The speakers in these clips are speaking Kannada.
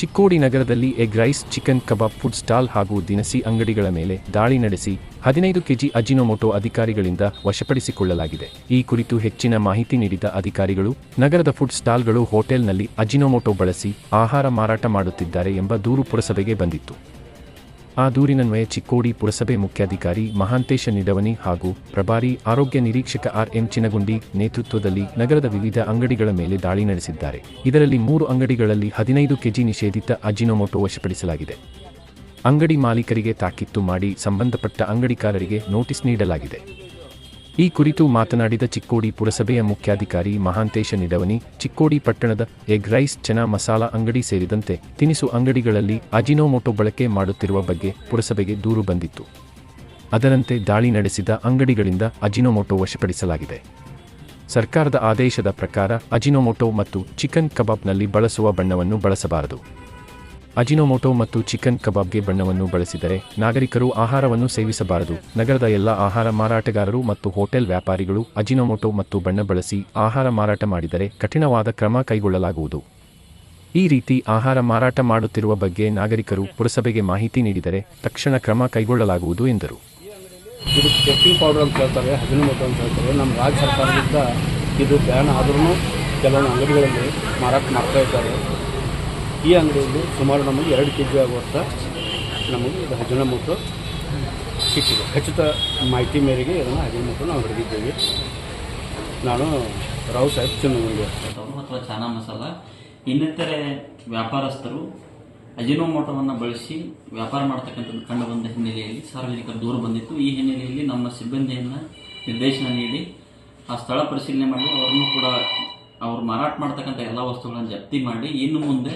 ಚಿಕ್ಕೋಡಿ ನಗರದಲ್ಲಿ ಎಗ್ ರೈಸ್, ಚಿಕನ್ ಕಬಾಬ್, ಫುಡ್ ಸ್ಟಾಲ್ ಹಾಗೂ ದಿನಸಿ ಅಂಗಡಿಗಳ ಮೇಲೆ ದಾಳಿ ನಡೆಸಿ ಹದಿನೈದು ಕೆಜಿ ಅಜಿನೋಮೊಟೊ ಅಧಿಕಾರಿಗಳಿಂದ ವಶಪಡಿಸಿಕೊಳ್ಳಲಾಗಿದೆ. ಈ ಕುರಿತು ಹೆಚ್ಚಿನ ಮಾಹಿತಿ ನೀಡಿದ ಅಧಿಕಾರಿಗಳು, ನಗರದ ಫುಡ್ ಸ್ಟಾಲ್ಗಳು ಹೋಟೆಲ್ನಲ್ಲಿ ಅಜಿನೋಮೊಟೊ ಬಳಸಿ ಆಹಾರ ಮಾರಾಟ ಮಾಡುತ್ತಿದ್ದಾರೆ ಎಂಬ ದೂರು ಪುರಸಭೆಗೆ ಬಂದಿತ್ತು. ಆ ದೂರಿನನ್ವಯ ಚಿಕ್ಕೋಡಿ ಪುರಸಭೆ ಮುಖ್ಯಾಧಿಕಾರಿ ಮಹಾಂತೇಶ ನಿಡವನಿ ಹಾಗೂ ಪ್ರಭಾರಿ ಆರೋಗ್ಯ ನಿರೀಕ್ಷಕ ಆರ್ ಎಂ ಚಿನಗುಂಡಿ ನೇತೃತ್ವದಲ್ಲಿ ನಗರದ ವಿವಿಧ ಅಂಗಡಿಗಳ ಮೇಲೆ ದಾಳಿ ನಡೆಸಿದ್ದಾರೆ. ಇದರಲ್ಲಿ ಮೂರು ಅಂಗಡಿಗಳಲ್ಲಿ ಹದಿನೈದು ಕೆಜಿ ನಿಷೇಧಿತ ಅಜಿನೋಮೋಟೋ ವಶಪಡಿಸಲಾಗಿದೆ. ಅಂಗಡಿ ಮಾಲೀಕರಿಗೆ ತಾಕೀತು ಮಾಡಿ ಸಂಬಂಧಪಟ್ಟ ಅಂಗಡಿಕಾರರಿಗೆ ನೋಟಿಸ್ ನೀಡಲಾಗಿದೆ. ಈ ಕುರಿತು ಮಾತನಾಡಿದ ಚಿಕ್ಕೋಡಿ ಪುರಸಭೆಯ ಮುಖ್ಯಾಧಿಕಾರಿ ಮಹಾಂತೇಶ ನಿಡವನಿ, ಚಿಕ್ಕೋಡಿ ಪಟ್ಟಣದ ಎಗ್ ರೈಸ್, ಚನಾ ಮಸಾಲ ಅಂಗಡಿ ಸೇರಿದಂತೆ ತಿನಿಸು ಅಂಗಡಿಗಳಲ್ಲಿ ಅಜಿನೋಮೋಟೊ ಬಳಕೆ ಮಾಡುತ್ತಿರುವ ಬಗ್ಗೆ ಪುರಸಭೆಗೆ ದೂರು ಬಂದಿತ್ತು. ಅದರಂತೆ ದಾಳಿ ನಡೆಸಿದ ಅಂಗಡಿಗಳಿಂದ ಅಜಿನೋಮೋಟೊ ವಶಪಡಿಸಲಾಗಿದೆ. ಸರ್ಕಾರದ ಆದೇಶದ ಪ್ರಕಾರ ಅಜಿನೋಮೋಟೊ ಮತ್ತು ಚಿಕನ್ ಕಬಾಬ್ನಲ್ಲಿ ಬಳಸುವ ಬಣ್ಣವನ್ನು ಬಳಸಬಾರದು. ಅಜಿನೋಮೋಟೋ ಮತ್ತು ಚಿಕನ್ ಕಬಾಬ್ಗೆ ಬಣ್ಣವನ್ನು ಬಳಸಿದರೆ ನಾಗರಿಕರು ಆಹಾರವನ್ನು ಸೇವಿಸಬಾರದು. ನಗರದ ಎಲ್ಲ ಆಹಾರ ಮಾರಾಟಗಾರರು ಮತ್ತು ಹೋಟೆಲ್ ವ್ಯಾಪಾರಿಗಳು ಅಜಿನೋಮೋಟೋ ಮತ್ತು ಬಣ್ಣ ಬಳಸಿ ಆಹಾರ ಮಾರಾಟ ಮಾಡಿದರೆ ಕಠಿಣವಾದ ಕ್ರಮ ಕೈಗೊಳ್ಳಲಾಗುವುದು. ಈ ರೀತಿ ಆಹಾರ ಮಾರಾಟ ಮಾಡುತ್ತಿರುವ ಬಗ್ಗೆ ನಾಗರಿಕರು ಪುರಸಭೆಗೆ ಮಾಹಿತಿ ನೀಡಿದರೆ ತಕ್ಷಣ ಕ್ರಮ ಕೈಗೊಳ್ಳಲಾಗುವುದು ಎಂದರು. ಇದು ಬೇಕಿಂಗ್ ಪೌಡರ್ ಅಂತ ಹೇಳ್ತಾರೆ ಹದಿನೊಂಬತ್ತು ಅಂತ ಹೇಳ್ತಾರೆ. ನಮ್ಮ ರಾಜ್ಯ ಸರ್ಕಾರದಿಂದ ಇದು ಬ್ಯಾನ್ ಆದ್ರೂ ಕೆಲವೊಂದು ಅಂಗಡಿಗಳಲ್ಲಿ ಮಾರಾಟ ಮಾಡ್ತಾ ಇದ್ದಾರೆ. ಈ ಅಂಗಡಿಯಲ್ಲಿ ಸುಮಾರು ನಮಗೆ ಎರಡು ಕೆ ಜಿ ಆಗುವಂಥ ನಮಗೆ ಇದು ಹದಿನೊಂಬತ್ತು ಸಿಕ್ಕಿದೆ. ಖಚಿತ ಮಾಹಿತಿ ಮೇರೆಗೆ ಇದನ್ನು ಹದಿನೊಂಬತ್ತು ನಾವು ಹಿಡಿದಿದ್ದೇವೆ. ನಾನು ರಾವ್ ಸಾಹೇಬ್ ಅವರು ಅಥವಾ ಚಾನಾ ಮಸಾಲ. ಇನ್ನಿತರೆ ವ್ಯಾಪಾರಸ್ಥರು ಅಜಿನೋಮೋಟೋವನ್ನು ಬಳಸಿ ವ್ಯಾಪಾರ ಮಾಡ್ತಕ್ಕಂಥದ್ದು ಕಂಡು ಬಂದ ಹಿನ್ನೆಲೆಯಲ್ಲಿ ಸಾರ್ವಜನಿಕರ ದೂರು ಬಂದಿತ್ತು. ಈ ಹಿನ್ನೆಲೆಯಲ್ಲಿ ನಮ್ಮ ಸಿಬ್ಬಂದಿಯನ್ನು ನಿರ್ದೇಶನ ನೀಡಿ ಆ ಸ್ಥಳ ಪರಿಶೀಲನೆ ಮಾಡಿ ಅವರನ್ನು ಕೂಡ ಅವರು ಮಾರಾಟ ಮಾಡ್ತಕ್ಕಂಥ ಎಲ್ಲ ವಸ್ತುಗಳನ್ನು ಜಪ್ತಿ ಮಾಡಿ ಇನ್ನು ಮುಂದೆ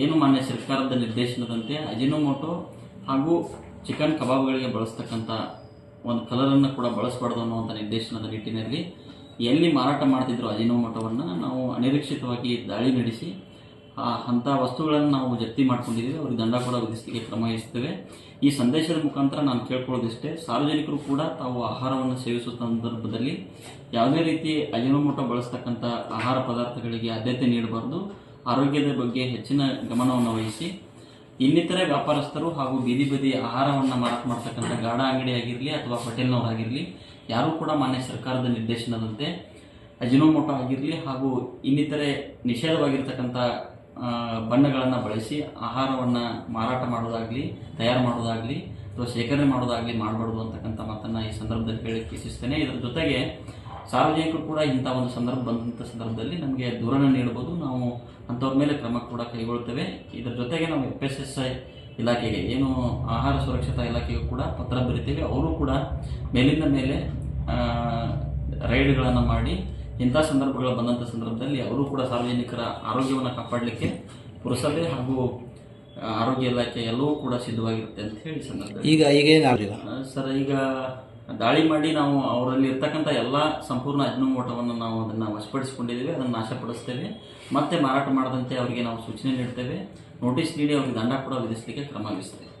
ಏನು ಮಾನ್ಯ ಸರ್ಕಾರದ ನಿರ್ದೇಶನದಂತೆ ಅಜಿನೋಮೋಟೋ ಹಾಗೂ ಚಿಕನ್ ಕಬಾಬ್ಗಳಿಗೆ ಬಳಸ್ತಕ್ಕಂಥ ಒಂದು ಕಲರನ್ನು ಕೂಡ ಬಳಸಬಾರ್ದು ಅನ್ನುವಂಥ ನಿರ್ದೇಶನದ ನಿಟ್ಟಿನಲ್ಲಿ ಎಲ್ಲಿ ಮಾರಾಟ ಮಾಡ್ತಿದ್ರು ಅಜಿನೋಮೋಟೋವನ್ನು ನಾವು ಅನಿರೀಕ್ಷಿತವಾಗಿ ದಾಳಿ ನಡೆಸಿ ಅಂಥ ವಸ್ತುಗಳನ್ನು ನಾವು ಜಪ್ತಿ ಮಾಡ್ಕೊಂಡಿದ್ದೀವಿ. ಅವ್ರಿಗೆ ದಂಡ ಕೂಡ ವಿಧಿಸಲಿಕ್ಕೆ ಕ್ರಮ ವಹಿಸ್ತೇವೆ ಈ ಸಂದೇಶದ ಮುಖಾಂತರ ನಾನು ಕೇಳ್ಕೊಳ್ಳೋದಿಷ್ಟೇ, ಸಾರ್ವಜನಿಕರು ಕೂಡ ತಾವು ಆಹಾರವನ್ನು ಸೇವಿಸುವ ಸಂದರ್ಭದಲ್ಲಿ ಯಾವುದೇ ರೀತಿ ಅಜಿನೋಮೋಟೋ ಬಳಸ್ತಕ್ಕಂಥ ಆಹಾರ ಪದಾರ್ಥಗಳಿಗೆ ಆದ್ಯತೆ ನೀಡಬಾರ್ದು. ಆರೋಗ್ಯದ ಬಗ್ಗೆ ಹೆಚ್ಚಿನ ಗಮನವನ್ನು ವಹಿಸಿ, ಇನ್ನಿತರೆ ವ್ಯಾಪಾರಸ್ಥರು ಹಾಗೂ ಬೀದಿ ಬದಿ ಆಹಾರವನ್ನು ಮಾರಾಟ ಮಾಡ್ತಕ್ಕಂಥ ಗಾಢ ಅಂಗಡಿ ಆಗಿರಲಿ ಅಥವಾ ಹೋಟೆಲ್ನವರಾಗಿರಲಿ ಯಾರೂ ಕೂಡ ಮಾನ್ಯ ಸರ್ಕಾರದ ನಿರ್ದೇಶನದಂತೆ ಅಜಿನೋಮೋಟೋ ಆಗಿರಲಿ ಹಾಗೂ ಇನ್ನಿತರೆ ನಿಷೇಧವಾಗಿರ್ತಕ್ಕಂಥ ಬಣ್ಣಗಳನ್ನು ಬಳಸಿ ಆಹಾರವನ್ನು ಮಾರಾಟ ಮಾಡೋದಾಗಲಿ, ತಯಾರು ಮಾಡೋದಾಗಲಿ, ಅಥವಾ ಶೇಖರಣೆ ಮಾಡೋದಾಗಲಿ ಮಾಡಬಾರ್ದು ಅಂತಕ್ಕಂಥ ಮಾತನ್ನು ಈ ಸಂದರ್ಭದಲ್ಲಿ ಹೇಳಕ್ಕೆ ಇಚ್ಛಿಸ್ತೇನೆ ಇದರ ಜೊತೆಗೆ ಸಾರ್ವಜನಿಕರು ಕೂಡ ಇಂಥ ಒಂದು ಸಂದರ್ಭ ಬಂದಂಥ ಸಂದರ್ಭದಲ್ಲಿ ನಮಗೆ ದೂರನ ನೀಡಬಹುದು ನಾವು ಅಂಥವ್ರ ಮೇಲೆ ಕ್ರಮ ಕೂಡ ಕೈಗೊಳ್ತೇವೆ. ಇದರ ಜೊತೆಗೆ ನಾವು ಎಫ್ ಎಸ್ ಎಸ್ ಐ ಇಲಾಖೆಗೆ ಏನು ಆಹಾರ ಸುರಕ್ಷತಾ ಇಲಾಖೆಗೂ ಕೂಡ ಪತ್ರ ಬರೀತೇವೆ. ಅವರು ಕೂಡ ಮೇಲಿಂದ ಮೇಲೆ ರೈಡ್ಗಳನ್ನು ಮಾಡಿ ಇಂಥ ಸಂದರ್ಭಗಳು ಬಂದಂಥ ಸಂದರ್ಭದಲ್ಲಿ ಅವರು ಕೂಡ ಸಾರ್ವಜನಿಕರ ಆರೋಗ್ಯವನ್ನು ಕಾಪಾಡಲಿಕ್ಕೆ ಪುರಸಭೆ ಹಾಗೂ ಆರೋಗ್ಯ ಇಲಾಖೆ ಎಲ್ಲವೂ ಕೂಡ ಸಿದ್ಧವಾಗಿರುತ್ತೆ ಅಂತ ಹೇಳಿ ಸಂದರ್ಭ ಈಗ ಈಗ ಏನಾಗಲಿಲ್ಲ ಸರ್ ಈಗ ದಾಳಿ ಮಾಡಿ ನಾವು ಅವರಲ್ಲಿ ಇರ್ತಕ್ಕಂಥ ಎಲ್ಲ ಸಂಪೂರ್ಣ ಅಜ್ಞಮೋಟವನ್ನು ನಾವು ಅದನ್ನು ವಶಪಡಿಸಿಕೊಂಡಿದ್ದೇವೆ, ಅದನ್ನು ನಾಶಪಡಿಸ್ತೇವೆ. ಮತ್ತೆ ಮಾರಾಟ ಮಾಡದಂತೆ ಅವರಿಗೆ ನಾವು ಸೂಚನೆ ನೀಡ್ತೇವೆ. ನೋಟಿಸ್ ನೀಡಿ ಅವರಿಗೆ ದಂಡ ಕೂಡ ವಿಧಿಸಲಿಕ್ಕೆ ಕ್ರಮ ವಹಿಸ್ತೇವೆ.